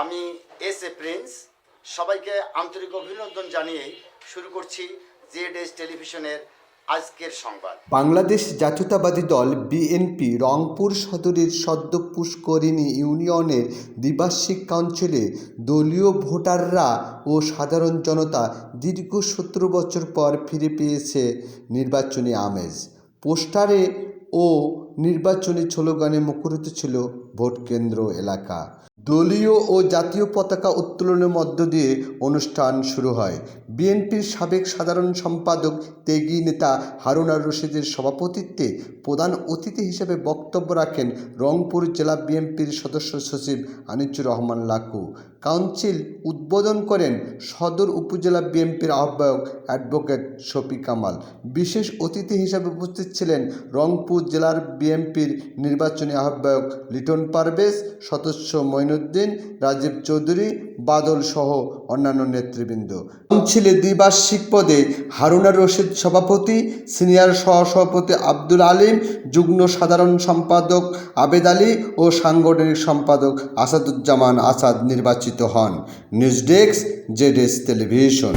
আমি S A Prince. সবাইকে আন্তরিক অভিনন্দন জানিয়ে শুরু করছি জেড এস টেলিভিশনের আজকের সংবাদ। বাংলাদেশ জাতীয়তাবাদী দল বিএনপি রংপুর সদরের সদ্য পুষ্করিণী ইউনিয়নের দ্বিবার্ষিক কাউন্সিলে দলীয় ভোটাররা ও সাধারণ জনতা দীর্ঘ সতেরো বছর পর ফিরে পেয়েছে নির্বাচনী আমেজ। পোস্টারে ও নির্বাচনী স্লোগানে মুখরিত ছিল ভোট কেন্দ্র এলাকা। দলীয় ও জাতীয় পতাকা উত্তোলনের মধ্য দিয়ে অনুষ্ঠান শুরু হয়। বিএনপির সাবেক সাধারণ সম্পাদক, তেগি নেতা হারুনার রশিদের সভাপতিত্বে প্রধান অতিথি হিসেবে বক্তব্য রাখেন রংপুর জেলা বিএনপির সদস্য সচিব আনিচুর রহমান লাকু। কাউন্সিল উদ্বোধন করেন সদর উপজেলা বিএনপির আহ্বায়ক অ্যাডভোকেট শফি কামাল। বিশেষ অতিথি হিসেবে উপস্থিত ছিলেন রংপুর জেলার বিএনপির নির্বাচনী আহ্বায়ক লিটন পারভেজ, সদস্য মঈনুদ্দিন রাজীব চৌধুরী, বাদল সহ অন্যান্য নেতৃবৃন্দ। কাউন্সিলে দ্বিবার্ষিক পদে হারুনা রশিদ সভাপতি, সিনিয়র সহসভাপতি আব্দুল আলিম, যুগ্ম সাধারণ সম্পাদক আবেদ আলী ও সাংগঠনিক সম্পাদক আসাদুজ্জামান আসাদ নির্বাচিত হন। News desk ZS television.